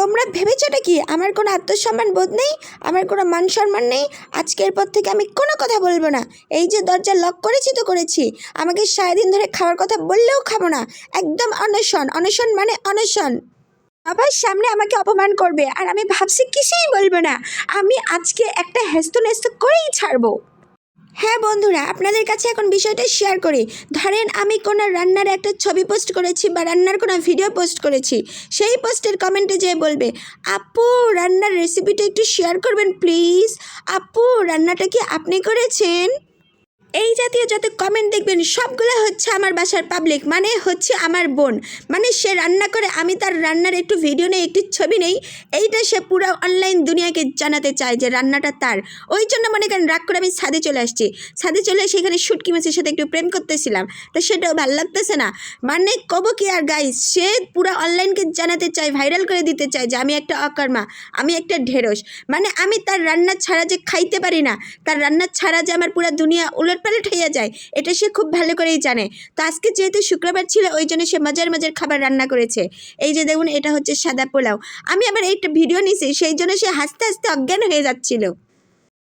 তোমরা ভেবেছোটা কি আমার কোনো আত্মসম্মান বোধ নেই? আমার কোনো মান সম্মান নেই? আজকের পর থেকে আমি কোনো কথা বলব না। এই যে দরজা লক করেছি তো করেছি। আমাকে সারাদিন ধরে খাওয়ার কথা বললেও খাব না। একদম অনশন। অনশন মানে অনশন। আবার সামনে আমাকে অপমান করবে। আর আমি ভাবছি কিছুই বলব না। আমি আজকে একটা হেস্ত নেস্ত করেই ছাড়বো। হ্যাঁ বন্ধুরা, আপনাদের কাছে এখন বিষয়টা শেয়ার করি। ধরেন আমি কোনো রান্নার একটা ছবি পোস্ট করেছি বা রান্নার কোনো ভিডিও পোস্ট করেছি। সেই পোস্টের কমেন্টে যেয়ে বলবে, আপু, রান্নার রেসিপিটা একটু শেয়ার করবেন প্লিজ আপু, রান্নাটা কি আপনি করেছেন? এই জাতীয় যত কমেন্ট দেখবেন সবগুলো হচ্ছে আমার বাসার পাবলিক মানে হচ্ছে আমার বোন। মানে সে রান্না করে, আমি তার রান্নার একটু ভিডিও নেই, একটু ছবি নেই। এইটা সে পুরো অনলাইন দুনিয়াকে জানাতে চায় যে রান্নাটা তার। ওই জন্য মনে করেন, রাগ করে আমি ছাদে চলে আসছি। ছাদে চলে এসে এখানে শুটকি মাছের সাথে একটু প্রেম করতেছিলাম। তো সেটাও ভালো লাগতেছে না। মানে কব কি আর গাইস সে পুরো অনলাইনকে জানাতে চায় ভাইরাল করে দিতে চায় যে আমি একটা অকর্মা, আমি একটা ঢেঁড়স। মানে আমি তার রান্না ছাড়া যে খাইতে পারি না, তার রান্না ছাড়া যে আমার পুরো দুনিয়া উলট পালট হইয়া যায়, এটা সে খুব ভালো করেই জানে। তো আজকে যেহেতু শুক্রবার ছিল, ওই জন্য সে মজার মজার খাবার রান্না করেছে। এই যে দেখুন, এটা হচ্ছে সাদা পোলাও। আমি আবার একটা ভিডিও নিছি, সেই জন্য সে হাসতে হাসতে অজ্ঞান হয়ে যাচ্ছিল।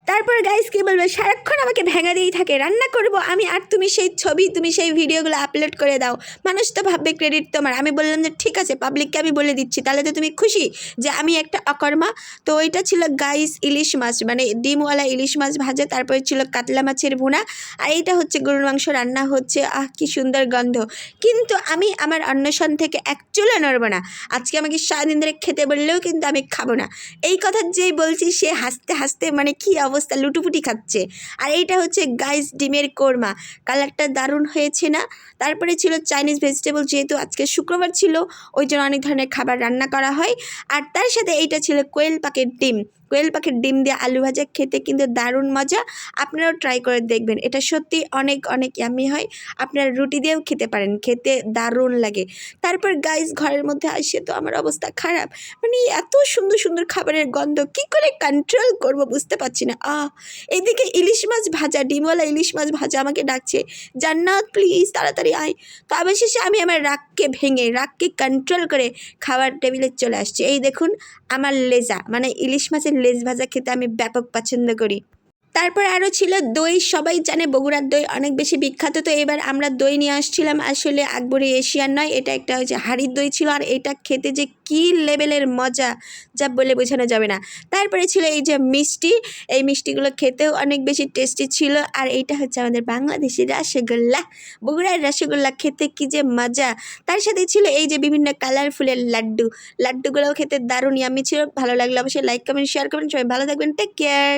তারপর গাইস কি বলবে, সারাক্ষণ আমাকে ভেঙা দিয়েই থাকে। রান্না করব আমি আর তুমি সেই ছবি, তুমি সেই ভিডিওগুলো আপলোড করে দাও। মানুষ তো ভাববে ক্রেডিট তোমার। আমি বললাম যে, ঠিক আছে পাবলিককে আমি বলে দিচ্ছি। তাহলে তো তুমি খুশি যে আমি একটা অকর্মা। তো ওইটা ছিল গাইস ইলিশ মাছ মানে ডিমওয়ালা ইলিশ মাছ ভাজা, তারপরে ছিল কাতলা মাছের ভুনা। আর এইটা হচ্ছে গরুর মাংস রান্না হচ্ছে। আহ, কি সুন্দর গন্ধ। কিন্তু আমি আমার অন্বেষণ থেকে এক চুলে নড়ব না। আজকে আমাকে সারাদিন ধরে খেতে বললেও কিন্তু আমি খাব না। এই কথা যেই বলছি, সে হাসতে হাসতে মানে কি অবস্থা লুটুপুটি খাচ্ছে। আর এইটা হচ্ছে গাইস ডিমের কোরমা। কালারটা দারুণ হয়েছে না? তারপরে ছিল চাইনিজ ভেজিটেবল যেহেতু আজকে শুক্রবার ছিল, ওই জন্য অনেক ধরনের খাবার রান্না করা হয়। আর তার সাথে এইটা ছিল কোয়েল পাখির ডিম। কোয়েল পাখির ডিম দিয়ে আলু ভাজা খেতে কিন্তু দারুণ মজা। আপনারাও ট্রাই করে দেখবেন। এটা সত্যি অনেক অনেক ইয়ামি হয়। আপনারা রুটি দিয়েও খেতে পারেন। খেতে দারুণ লাগে। তারপর গাইস ঘরের মধ্যে আসে তো আমার অবস্থা খারাপ। মানে এত সুন্দর সুন্দর খাবারের গন্ধ, কি করে কন্ট্রোল করব বুঝতে পারছি না। আহ! এদিকে ইলিশ মাছ ভাজা, ডিমওয়ালা ইলিশ মাছ ভাজা আমাকে ডাকছে, জান্নাত প্লিজ তাড়াতাড়ি আয়। তো অবশেষে আমি আমার রাগকে ভেঙে, রাগকে কন্ট্রোল করে খাবার টেবিলে চলে আসছি। এই দেখুন আমার লেজা মানে ইলিশ মাছের লেজ ভাজা খেতে আমি ব্যাপক পছন্দ করি। তারপর আরও ছিল দই, সবাই জানে বগুড়ার দই অনেক বেশি বিখ্যাত, তো এবার আমরা দই নিয়ে আসছিলাম। আসলে আকবরে এশিয়ার নয়, এটা একটা হচ্ছে হাড়ির দই ছিল, আর এটা খেতে যে কী লেভেলের মজা যা বলে বোঝানো যাবে না। তারপরে ছিল এই যে মিষ্টি, এই মিষ্টিগুলো খেতেও অনেক বেশি টেস্টি ছিল, আর এইটা হচ্ছে আমাদের বাংলাদেশি রসগোল্লা। বগুড়ার রসগোল্লা খেতে কী যে মজা! তার সাথে ছিল এই যে বিভিন্ন কালারফুলের লাড্ডু, লাড্ডুগুলোও খেতে দারুণ ইয়ামি ছিল। ভালো লাগল অবশ্যই লাইক কমেন্ট শেয়ার করবেন। সবাই ভালো থাকবেন। Take care